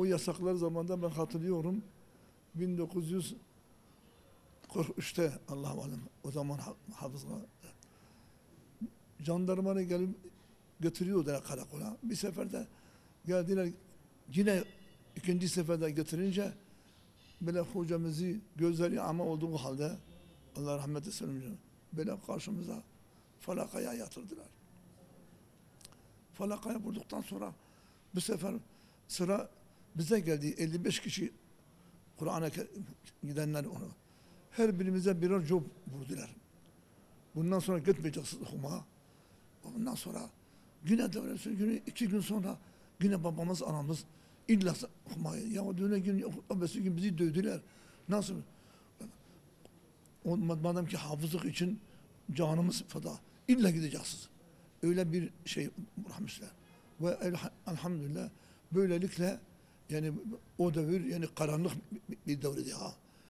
O yasaklar zamanında ben hatırlıyorum. 1943'te Allah alem o zaman ha- hafızla jandarmanı gelip götürüyordular karakola. Bir seferde geldiler yine ikinci seferde götürünce böyle hocamızı gözleri ama olduğu halde Allah rahmet etsin böyle karşımıza falakaya yatırdılar. Falakaya vurduktan sonra bu sefer sıra bize geldi 55 kişi Kur'an'a gidenler onu. Her birimize birer job vurdular. Bundan sonra gitmeyeceksiniz okumaya. Ondan sonra yine devresi günü iki gün sonra yine babamız anamız illa okumaya. Ya düne gün öbesi gün bizi dövdüler. Nasıl? O madem ki hafızlık için canımız feda. İlla gideceksiniz. Öyle bir şey bırakmışlar. Ve elha- elhamdülillah böylelikle yani o devir yani karanlık bir- devredi ha.